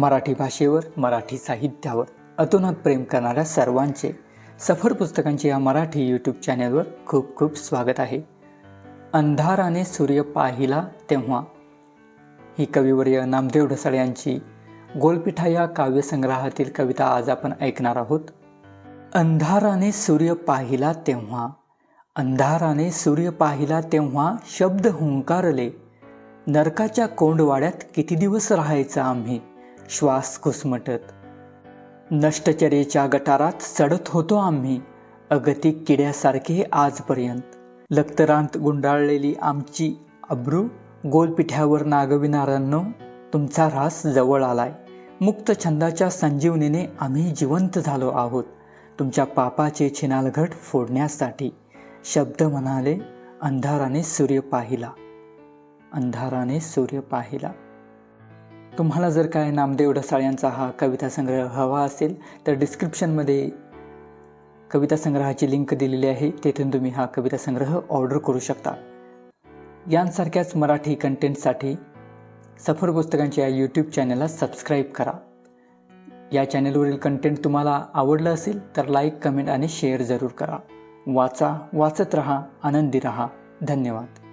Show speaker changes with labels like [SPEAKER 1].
[SPEAKER 1] मराठी भाषेवर मराठी साहित्यावर अतोनात प्रेम करणाऱ्या सर्वांचे सफर पुस्तकांचे या मराठी यूट्यूब चॅनलवर खूप खूप स्वागत आहे. अंधाराने सूर्य पाहिला तेव्हा ही कविवर्य नामदेव ढसाळ यांची गोलपिठा या काव्यसंग्रहातील कविता आज आपण ऐकणार आहोत. अंधाराने सूर्य पाहिला तेव्हा अंधाराने सूर्य पाहिला तेव्हा शब्द हुंकारले नरकाच्या कोंडवाड्यात किती दिवस राहायचं आम्ही? श्वास घुसमटत. नष्टचरेच्या गटारात चढत होतो आम्ही अगतिक किड्यासारखे आजपर्यंत. लक्तरांत गुंडाळलेली आमची अब्रू गोलपिठ्यावर नागविणाऱ्यांनो तुमचा रास जवळ आलाय. मुक्त छंदाच्या संजीवनीने आम्ही जिवंत झालो आहोत तुमच्या पापाचे छिनालघट फोडण्यासाठी शब्द म्हणाले अंधाराने सूर्य पाहिला. अंधाराने सूर्य पाहिला. तुम्हाला जर काय नामदेव ढसाळ यांचा हा कविता संग्रह हवा असेल तर डिस्क्रिप्शनमध्ये कविता संग्रहाची लिंक दिलेली आहे. तेथून तुम्ही हा कविता संग्रह ऑर्डर करू शकता. यांसारख्याच मराठी कंटेंटसाठी सफर पुस्तकांच्या या यूट्यूब चॅनलला सबस्क्राईब करा. या चॅनलवरील कंटेंट तुम्हाला आवडलं असेल तर लाईक कमेंट आणि शेअर जरूर करा. वाचा वाचत रहा आनंदी रहा. धन्यवाद.